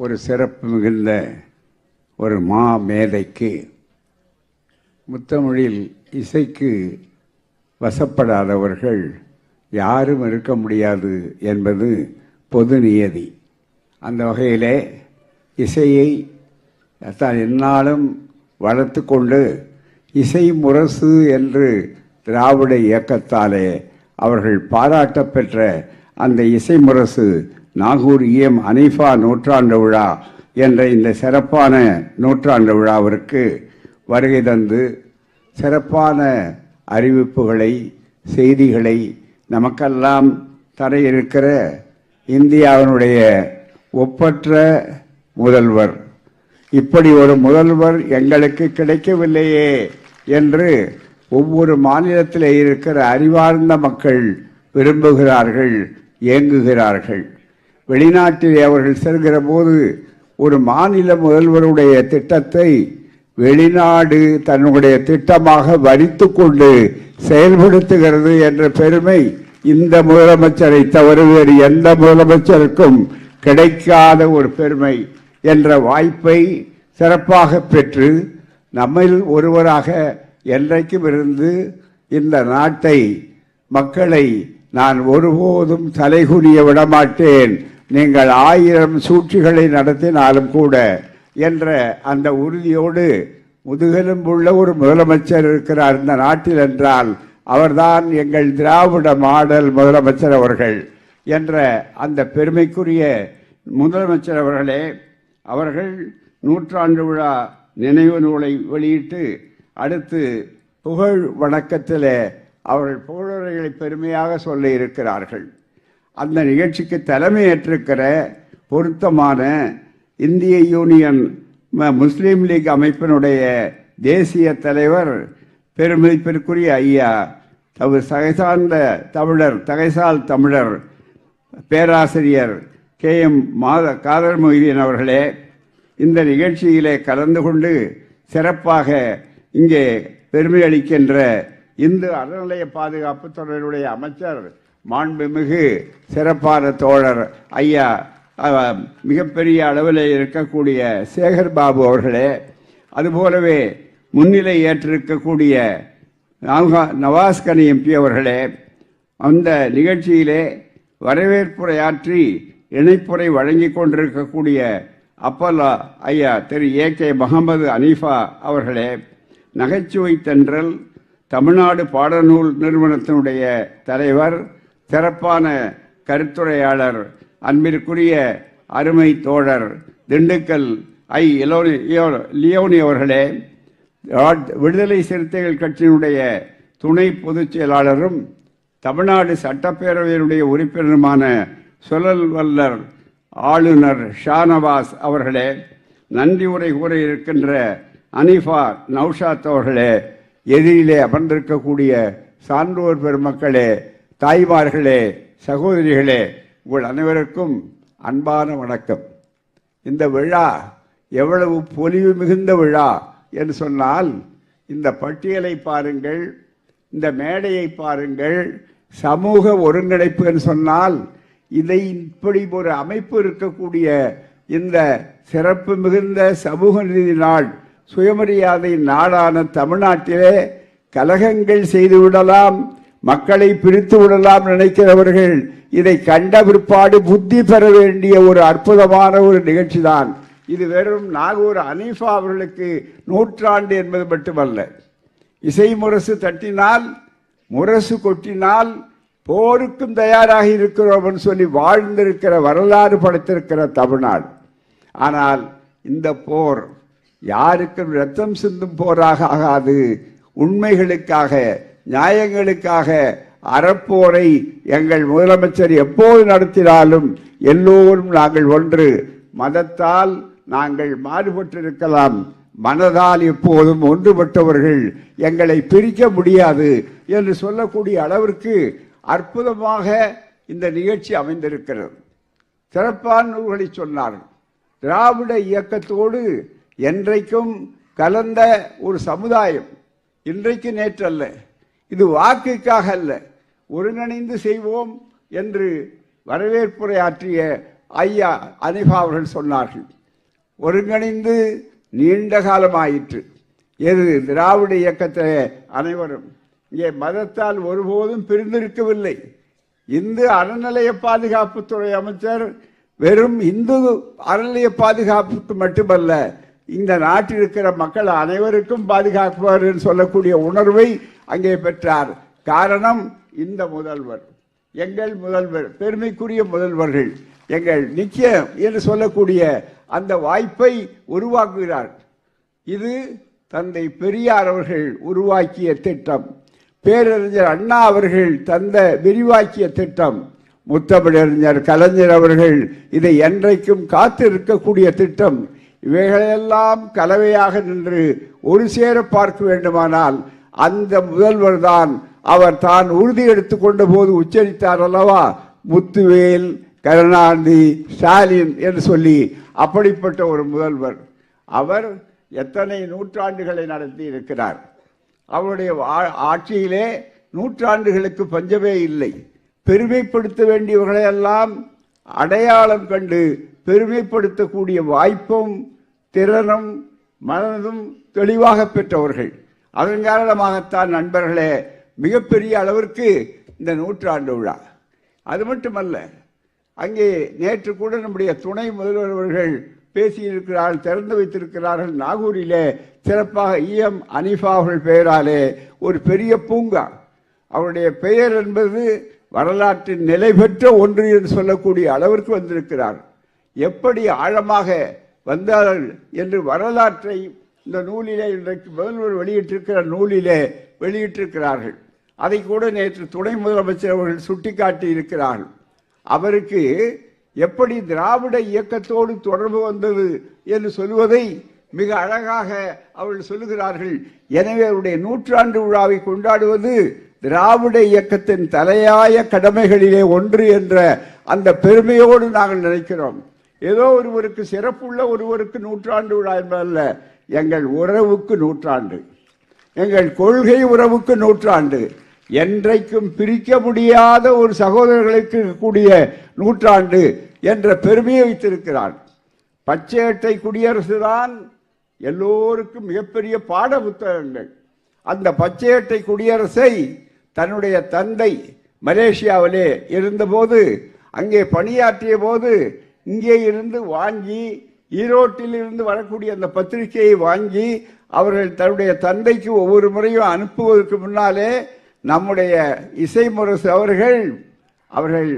ஒரு சிறப்பு மிகுந்த ஒரு மா மேதைக்கு முத்தமிழில் இசைக்கு வசப்படாதவர்கள் யாரும் இருக்க முடியாது என்பது பொது நியதி. அந்த வகையிலே இசையை தான் எந்நாளும் வளர்த்து கொண்டு இசை முரசு என்று திராவிட இயக்கத்தாலே அவர்கள் பாராட்டப்பெற்ற அந்த இசை முரசு நாகூர் இஎம் அனீஃபா நூற்றாண்டு விழா என்ற இந்த சிறப்பான நூற்றாண்டு விழாவிற்கு வருகை தந்து சிறப்பான அறிவிப்புகளை செய்திகளை நமக்கெல்லாம் தர இருக்கிற இந்தியாவினுடைய ஒப்பற்ற முதல்வர். இப்படி ஒரு முதல்வர் எங்களுக்கு கிடைக்கவில்லையே என்று ஒவ்வொரு மாநிலத்தில் இருக்கிற அறிவார்ந்த மக்கள் விரும்புகிறார்கள் ஏங்குகிறார்கள். வெளிநாட்டிலே அவர்கள் செல்கிற போது ஒரு மாநில முதல்வருடைய திட்டத்தை வெளிநாடு தன்னுடைய திட்டமாக வரித்து கொண்டு செயல்படுத்துகிறது என்ற பெருமை இந்த முதலமைச்சரை தவிர வேறு எந்த முதலமைச்சருக்கும் கிடைக்காத ஒரு பெருமை என்ற வாய்ப்பை சிறப்பாக பெற்று நம்மில் ஒருவராக என்றைக்கும் இருந்து இந்த நாட்டை மக்களை நான் ஒருபோதும் தலைகுனிய விடமாட்டேன். நீங்கள் ஆயிரம் சூழ்ச்சிகளை நடத்தினாலும் கூட என்ற அந்த உறுதியோடு முதுகெலும்புள்ள ஒரு முதலமைச்சர் இருக்கிறார் இந்த நாட்டில் என்றால் அவர்தான் எங்கள் திராவிட மாடல் முதலமைச்சர் அவர்கள் என்ற அந்த பெருமைக்குரிய முதலமைச்சர் அவர்களே அவர்கள் நூற்றாண்டு விழா நினைவு நூலை வெளியிட்டு அடுத்து புகழ் வணக்கத்தில் அவர்கள் புகழுரைகளை பெருமையாக சொல்ல இருக்கிறார்கள் அந்த நிகழ்ச்சிக்கு தலைமையேற்றிருக்கிற பொருத்தமான இந்திய யூனியன் ம- முஸ்லீம் லீக் அமைப்பினுடைய தேசிய தலைவர் பெருமதிப்பிற்குரிய ஐயா அவர் சகைசார்ந்த தமிழர் தகைசால் தமிழர் பேராசிரியர் கே. எம். மாத காதர் மொய்தீன் அவர்களே இந்த நிகழ்ச்சியிலே கலந்து கொண்டு சிறப்பாக இங்கே பெருமை அளிக்கின்ற இந்து அறநிலைய பாதுகாப்பு தொடர்புடைய அமைச்சர் மாண்புமிகு சிறப்பான தோழர் ஐயா மிகப்பெரிய அளவில் இருக்கக்கூடிய சேகர் பாபு அவர்களே அதுபோலவே முன்னிலை ஏற்றிருக்கக்கூடிய நாகா- நவாஸ்கனி எம்பி அவர்களே அந்த நிகழ்ச்சியிலே வரவேற்புரையாற்றி இணைப்புரை வழங்கி கொண்டிருக்கக்கூடிய அப்பல்லா ஐயா திரு ஏ கே முகமது அனீஃபா அவர்களே நகைச்சுவை தென்றல் தமிழ்நாடு பாடநூல் நிறுவனத்தினுடைய தலைவர் சிறப்பான கருத்துரையாளர் அன்பிற்குரிய அருமை தோழர் திண்டுக்கல் ஐ. லியோனி அவர்களே விடுதலை சிறுத்தைகள் கட்சியினுடைய துணை பொதுச் செயலாளரும் தமிழ்நாடு சட்டப்பேரவையினுடைய உறுப்பினருமான சுழல் வல்லர் ஆளுநர் ஷானவாஸ் அவர்களே நன்றி உரை கூற இருக்கின்ற அனிஃபா நௌஷாத் அவர்களே எதிரிலே அமர்ந்திருக்கக்கூடிய சான்றோர் பெருமக்களே தாய்மார்களே சகோதரிகளே உங்கள் அனைவருக்கும் அன்பான வணக்கம். இந்த விழா எவ்வளவு பொலிவு மிகுந்த விழா என்று சொன்னால் இந்த பட்டியலை பாருங்கள் இந்த மேடையை பாருங்கள் சமூக ஒருங்கிணைப்பு என்று சொன்னால் இதை இப்படி ஒரு அமைப்பு இருக்கக்கூடிய இந்த சிறப்பு மிகுந்த சமூக நீதி நாள் சுயமரியாதை நாடான தமிழ்நாட்டிலே கலகங்கள் செய்துவிடலாம் மக்களை பிரித்து விடலாம் நினைக்கிறவர்கள் இதை கண்ட பிற்பாடு புத்தி பெற வேண்டிய ஒரு அற்புதமான ஒரு நிகழ்ச்சி தான் இது வெறும் நாகூர் அனீஃபா அவர்களுக்கு நூற்றாண்டு என்பது மட்டுமல்ல. இசை முரசு தட்டினால் முரசு கொட்டினால் போருக்கும் தயாராக இருக்கிறோம்னு சொல்லி வாழ்ந்திருக்கிற வரலாறு படைத்திருக்கிற தமிழ்நாடு. ஆனால் இந்த போர் யாருக்கும் ரத்தம் சிந்தும் போராக ஆகாது. உண்மைகளுக்காக நியாயங்களுக்காக அறப்போரை எங்கள் முதலமைச்சர் எப்போது நடத்தினாலும் எல்லோரும் நாங்கள் ஒன்று. மதத்தால் நாங்கள் மாறுபட்டிருக்கலாம். மனதால் எப்போதும் ஒன்றுபட்டவர்கள் எங்களை பிரிக்க முடியாது என்று சொல்லக்கூடிய அளவிற்கு அற்புதமாக இந்த நிகழ்ச்சி அமைந்திருக்கிறது. சிறப்பான நூல்களை சொன்னார்கள் திராவிட இயக்கத்தோடு என்றைக்கும் கலந்த ஒரு சமுதாயம். இன்றைக்கு நேற்றல்ல. இது வாக்குக்காக அல்ல. ஒருங்கிணைந்து செய்வோம் என்று வரவேற்புரை ஆற்றிய ஐயா அனிபா அவர்கள் சொன்னார்கள். ஒருங்கிணைந்து நீண்ட காலமாயிற்று. எது? திராவிட இயக்கத்தில் அனைவரும். இங்கே மதத்தால் ஒருபோதும் பிரிந்திருக்கவில்லை. இந்து அறநிலைய பாதுகாப்புத்துறை அமைச்சர் வெறும் இந்து அறநிலைய பாதுகாப்புக்கு மட்டுமல்ல இந்த நாட்டில் இருக்கிற மக்கள் அனைவருக்கும் பாதுகாப்பார் என்று சொல்லக்கூடிய உணர்வை அங்கே பெற்றார். காரணம் இந்த முதல்வர். எங்கள் முதல்வர் பெருமைக்குரிய முதல்வர்கள். எங்கள் நிச்சயம் என்று சொல்லக்கூடிய அந்த வாய்ப்பை உருவாக்குகிறார். இது தந்தை பெரியார் அவர்கள் உருவாக்கிய திட்டம். பேரறிஞர் அண்ணா அவர்கள் தந்த விரிவாக்கிய திட்டம். முத்தமிழறிஞர் கலைஞர் அவர்கள் இதை என்றைக்கும் காத்து இருக்கக்கூடிய திட்டம். இவைகளெல்லாம் கலவையாக நின்று ஒரு சேர பார்க்க வேண்டுமானால் அந்த முதல்வர் தான் அவர் தான் உறுதி எடுத்துக் கொண்ட போது உச்சரித்தார் அல்லவா? முத்துவேல் கருணாநிதி ஸ்டாலின் என்று சொல்லி அப்படிப்பட்ட ஒரு முதல்வர். அவர் எத்தனை நூற்றாண்டுகளை நடத்தி இருக்கிறார்? அவருடைய ஆட்சியிலே நூற்றாண்டுகளுக்கு பஞ்சமே இல்லை. பெருமைப்படுத்த வேண்டியவர்களை எல்லாம் அடையாளம் கண்டு பெருமைப்படுத்தக்கூடிய வாய்ப்பும் திறனும் மனதும் தெளிவாக பெற்றவர்கள். அதன் காரணமாகத்தான் நண்பர்களே மிகப்பெரிய அளவிற்கு இந்த நூற்றாண்டு விழா. அது மட்டுமல்ல அங்கே நேற்று கூட நம்முடைய துணை முதல்வர் அவர்கள் பேசியிருக்கிறார்கள் திறந்து வைத்திருக்கிறார்கள். நாகூரிலே சிறப்பாக இஎம் அனிஃபா அவர்கள் பெயராலே ஒரு பெரிய பூங்கா. அவருடைய பெயர் என்பது வரலாற்றின் நிலை பெற்ற ஒன்று என்று சொல்லக்கூடிய அளவிற்கு வந்திருக்கிறார். எப்படி ஆழமாக வந்தார்கள் என்று வரலாற்றை இந்த நூலிலே இன்றைக்கு முதல்வர் வெளியிட்டிருக்கிற நூலிலே வெளியிட்டிருக்கிறார்கள். அதை கூட நேற்று துணை முதலமைச்சர் அவர்கள் சுட்டிக்காட்டி இருக்கிறார்கள். அவருக்கு எப்படி திராவிட இயக்கத்தோடு தொடர்பு வந்தது என்று சொல்வதை மிக அழகாக அவர்கள் சொல்லுகிறார்கள். எனவே அவருடைய நூற்றாண்டு விழாவை கொண்டாடுவது திராவிட இயக்கத்தின் தலையாய கடமைகளிலே ஒன்று என்ற அந்த பெருமையோடு நாங்கள் நினைக்கிறோம். ஏதோ ஒருவருக்கு சிறப்புள்ள ஒருவருக்கு நூற்றாண்டு விழா என்பதல்ல எங்கள் உறவுக்கு நூற்றாண்டு. எங்கள் கொள்கை உறவுக்கு நூற்றாண்டு. என்றைக்கும் பிரிக்க முடியாத ஒரு சகோதரர்களுக்கு கூடிய நூற்றாண்டு என்ற பெருமையை வைத்திருக்கிறான் பச்சை குடியரசுதான் குடியரசு தான் எல்லோருக்கும் மிகப்பெரிய பாட புத்தகங்கள். அந்த பச்சையட்டை குடியரசை தன்னுடைய தந்தை மலேசியாவிலே இருந்தபோது அங்கே பணியாற்றிய போது இங்கே இருந்து வாங்கி ஈரோட்டில் இருந்து வரக்கூடிய அந்த பத்திரிகையை வாங்கி அவர்கள் தன்னுடைய தந்தைக்கு ஒவ்வொரு முறையும் அனுப்புவதற்கு முன்னாலே நம்முடைய இசைமுரசு அவர்கள் அவர்கள்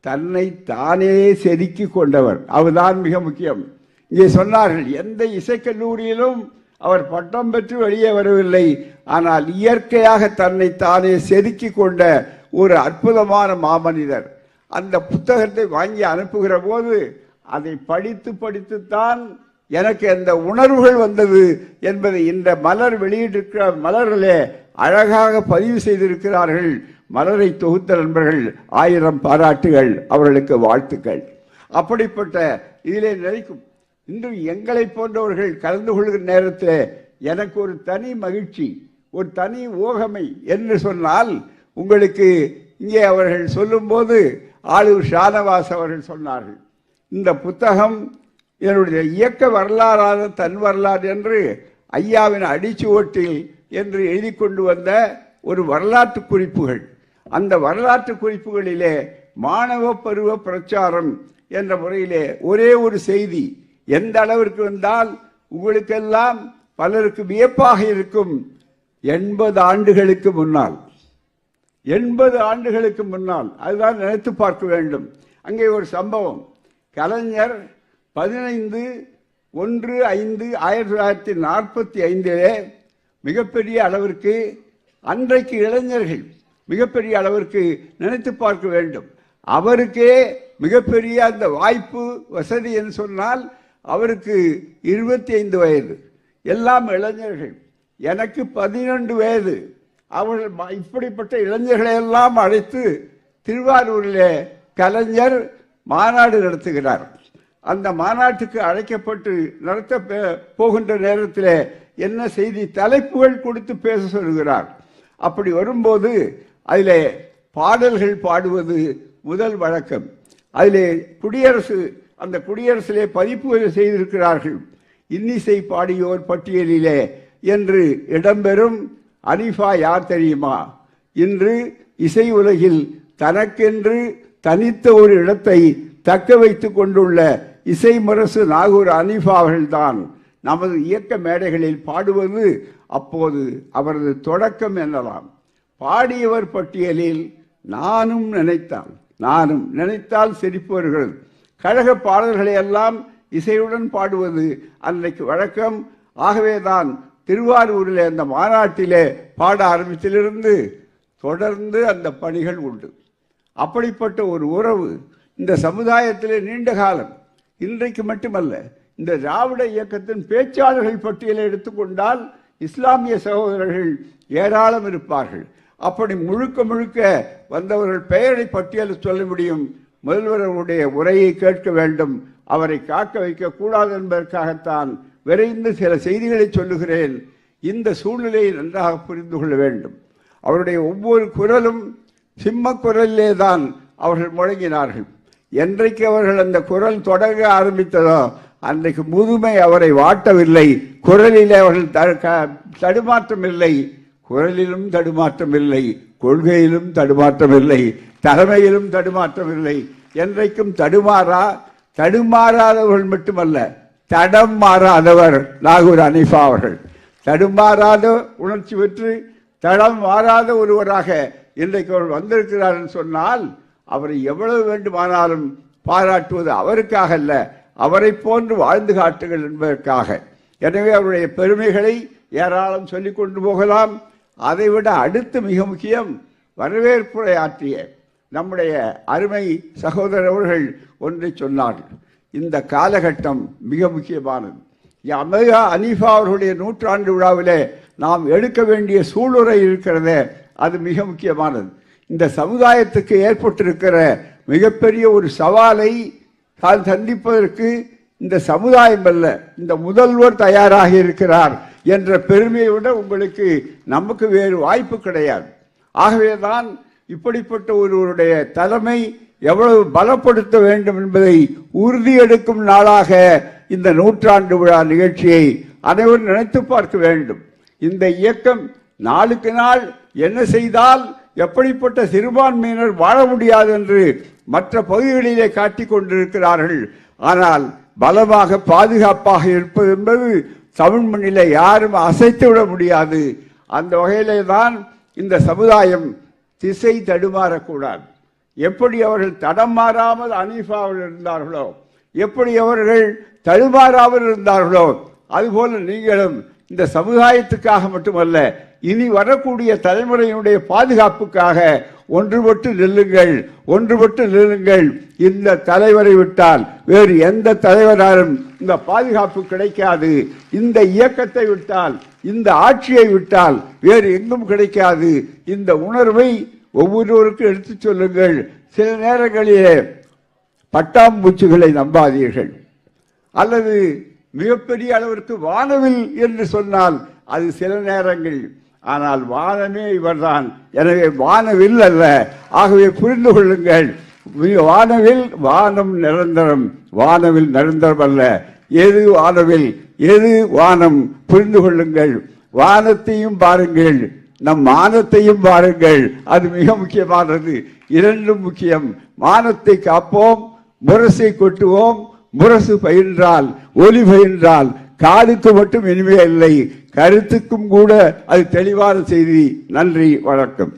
தன்னை தானே செதுக்கி கொண்டவர். அதுதான் மிக முக்கியம். இங்கே சொன்னார்கள் எந்த இசைக்கல்லூரியிலும் அவர் பட்டம் பெற்று வெளியே வரவில்லை. ஆனால் இயற்கையாக தன்னை தானே செதுக்கி கொண்ட ஒரு அற்புதமான மாமனிதர். அந்த புத்தகத்தை வாங்கி அனுப்புகிற போது அதை படித்து படித்துத்தான் எனக்கு அந்த உணர்வுகள் வந்தது என்பதை இந்த மலர் வெளியிட்டிருக்கிற மலர்களே அழகாக பதிவு செய்திருக்கிறார்கள் மலரை தொகுத்த நண்பர்கள். ஆயிரம் பாராட்டுகள் அவர்களுக்கு வாழ்த்துக்கள். அப்படிப்பட்ட இதிலே நினைக்கும் இன்று எங்களை போன்றவர்கள் கலந்து கொள்கிற நேரத்தில் எனக்கு ஒரு தனி மகிழ்ச்சி ஒரு தனி ஓகமை என்று சொன்னால் உங்களுக்கு இங்கே அவர்கள் சொல்லும்போது ஆளுர் ஷானவாஸ் அவர்கள் சொன்னார்கள் இந்த புத்தகம் என்னுடைய இயக்க வரலாறான தன் வரலாறு என்று ஐயாவின் அடிச்சுவட்டில் என்று எழுதி கொண்டு வந்த ஒரு வரலாற்று குறிப்புகள். அந்த வரலாற்று குறிப்புகளிலே மாணவ பருவ பிரச்சாரம் என்ற முறையிலே ஒரே ஒரு செய்தி எந்த அளவிற்கு வந்தால் உங்களுக்கெல்லாம் பலருக்கு வியப்பாக இருக்கும் எண்பது ஆண்டுகளுக்கு முன்னால். எண்பது ஆண்டுகளுக்கு முன்னால் அதுதான் நினைத்து பார்க்க வேண்டும். அங்கே ஒரு சம்பவம். கலைஞர் பதினைந்து ஒன்று ஐந்து ஆயிரத்தி தொள்ளாயிரத்தி நாற்பத்தி ஐந்திலே மிகப்பெரிய அளவிற்கு அன்றைக்கு இளைஞர்கள் மிகப்பெரிய அளவிற்கு நினைத்து பார்க்க வேண்டும். அவருக்கே மிகப்பெரிய அந்த வாய்ப்பு வசதி என்று சொன்னால் அவருக்கு இருபத்தி ஐந்து வயது. எல்லாம் இளைஞர்கள். எனக்கு பதினொன்று வயது. அவர்கள் இப்படிப்பட்ட இளைஞர்களை எல்லாம் அழைத்து திருவாரூரிலே கலைஞர் மாநாடு நடத்துகிறார். அந்த மாநாட்டுக்கு அழைக்கப்பட்டு நடத்த போகின்ற நேரத்தில் என்ன செய்தி தலைப்புகள் கொடுத்து பேச சொல்கிறார். அப்படி வரும்போது அதில் பாடல்கள் பாடுவது முதல் வழக்கம். அதிலே குடியரசு அந்த குடியரசிலே பதிப்பு செய்திருக்கிறார்கள். இன்னிசை பாடியோர் பட்டியலிலே என்று இடம்பெறும் அனிஃபா யார் தெரியுமா? இன்று இசை உலகில் தனக்கென்று தனித்த ஒரு இடத்தை தக்க வைத்து கொண்டுள்ள இசை முரசு நாகூர் அனிஃபா அவர்கள்தான். நமது இயக்க மேடைகளில் பாடுவது அப்போது அவரது தொடக்கம் எனலாம். பாடியவர் பட்டியலில் நானும் நினைத்தால் நானும் நினைத்தால் சிரிப்பு வருகிறது கழக பாடல்களை எல்லாம் இசையுடன் பாடுவது அன்றைக்கு வழக்கம். ஆகவேதான் திருவாரூரில் அந்த மாநாட்டிலே பாட ஆரம்பித்திலிருந்து தொடர்ந்து அந்த பணிகள் உண்டு. அப்படிப்பட்ட ஒரு உறவு இந்த சமுதாயத்திலே நீண்ட காலம். இன்றைக்கு மட்டுமல்ல இந்த திராவிட இயக்கத்தின் பேச்சாளர்கள் பட்டியலை எடுத்துக்கொண்டால் இஸ்லாமிய சகோதரர்கள் ஏராளம் இருப்பார்கள். அப்படி முழுக்க முழுக்க வந்தவர்கள் பெயரை பட்டியலில் சொல்ல முடியும். முதல்வர்களுடைய உரையை கேட்க வேண்டும். அவரை காக்க வைக்க கூடாது என்பதற்காகத்தான் விரைந்து சில செய்திகளை சொல்லுகிறேன். இந்த சூழ்நிலையை நன்றாக புரிந்து கொள்ள வேண்டும். அவருடைய ஒவ்வொரு குரலும் சிம்ம குரலிலே தான் அவர்கள் முழங்கினார்கள். என்றைக்கு அவர்கள் அந்த குரல் தொடங்க ஆரம்பித்ததோ அன்றைக்கு முதுமை அவரை வாட்டவில்லை. குரலில் அவர்கள் த- க- தடுமாற்றம் இல்லை குரலிலும் தடுமாற்றம் இல்லை கொள்கையிலும் தடுமாற்றம் இல்லை தலைமையிலும் தடுமாற்றம் இல்லை என்றைக்கும் தடுமாறா தடுமாறாதவர்கள் மட்டுமல்ல தடம் மாறாதவர் நாகூர் அனிஃபா அவர்கள். தடுமாறாத உணர்ச்சி பெற்று தடம் மாறாத ஒருவராக இன்றைக்கு அவர் வந்திருக்கிறார் என்று சொன்னால் அவரை எவ்வளவு வேண்டுமானாலும் பாராட்டுவது அவருக்காக அல்ல அவரை போன்று வாழ்ந்து காட்டுங்கள் என்பதற்காக. எனவே அவருடைய பெருமைகளை ஏராளம் சொல்லி கொண்டு போகலாம். அதைவிட அடுத்து மிக முக்கியம் வரவேற்புரை ஆற்றிய நம்முடைய அருமை சகோதரர் அவர்கள் ஒன்றை சொன்னார்கள். இந்த காலகட்டம் மிக முக்கியமானது. அமெரிக்கா அனீஃபா அவர்களுடைய நூற்றாண்டு விழாவிலே நாம் எடுக்க வேண்டிய சூளுரை இருக்கிறதே அது மிக முக்கியமானது. இந்த சமுதாயத்துக்கு ஏற்பட்டிருக்கிற மிகப்பெரிய ஒரு சவாலை தான் சந்திப்பதற்கு இந்த சமுதாயம் அல்ல இந்த முதல்வர் தயாராக இருக்கிறார் என்ற பெருமையை விட உங்களுக்கு நமக்கு வேறு வாய்ப்பு கிடையாது. ஆகவே தான் இப்படிப்பட்ட ஒருவருடைய தலைமை எவ்வளவு பலப்படுத்த வேண்டும் என்பதை உறுதியெடுக்கும் நாளாக இந்த நூற்றாண்டு விழா நிகழ்ச்சியை அனைவரும் நினைத்து பார்க்க வேண்டும். இந்த இயக்கம் நாளுக்கு நாள் என்ன செய்தால் எப்படிப்பட்ட சிறுபான்மையினர் வாழ முடியாது என்று மற்ற பகுதிகளிலே காட்டிக் கொண்டிருக்கிறார்கள். ஆனால் பலமாக பாதுகாப்பாக இருப்பது என்பது தமிழ் மண்ணில யாரும் அசைத்து விட முடியாது. அந்த வகையிலே தான் இந்த சமுதாயம் திசை தடுமாறக்கூடாது. எப்படி அவர்கள் தடம் மாறாமல் அனீஃபாவில் இருந்தார்களோ எப்படி அவர்கள் தடுமாறாமல் இருந்தார்களோ அதுபோல நீங்களும் இந்த சமுதாயத்துக்காக மட்டுமல்ல இனி வரக்கூடிய தலைமுறையினுடைய பாதுகாப்புக்காக ஒன்றுபட்டு நில்லுங்கள் ஒன்றுபட்டு நில்லுங்கள். இந்த தலைவரை விட்டால் வேறு எந்த தலைவராலும் இந்த பாதுகாப்பு கிடைக்காது. இந்த இயக்கத்தை விட்டால் இந்த ஆட்சியை விட்டால் வேறு எங்கும் கிடைக்காது. இந்த உணர்வை ஒவ்வொருவருக்கும் எடுத்துச் சொல்லுங்கள். சில நேரங்களிலே பட்டாம்பூச்சிகளை நம்பாதீர்கள். அல்லது மிகப்பெரிய அளவிற்கு வானவில் என்று சொன்னால் அது சில நேரங்கள். ஆனால் வானமே இவர்தான். எனவே வானவில் அல்ல. ஆகவே புரிந்து கொள்ளுங்கள். வானவில் வானம் நிரந்தரம். வானவில் நிரந்தரம் அல்ல. எது வானவில்? எது வானம்? புரிந்து கொள்ளுங்கள். வானத்தையும் பாருங்கள். நம் மானத்தையும் பாருங்கள் அது மிக முக்கியமானது. இரண்டும் முக்கியம். மானத்தை காப்போம் முரசை கொட்டுவோம் முரசு பயின்றால் ஒலி பயின்றால் காதுக்கு மட்டும் இனிமே இல்லை. கருத்துக்கும் கூட அது தெளிவான செய்தி. நன்றி வணக்கம்.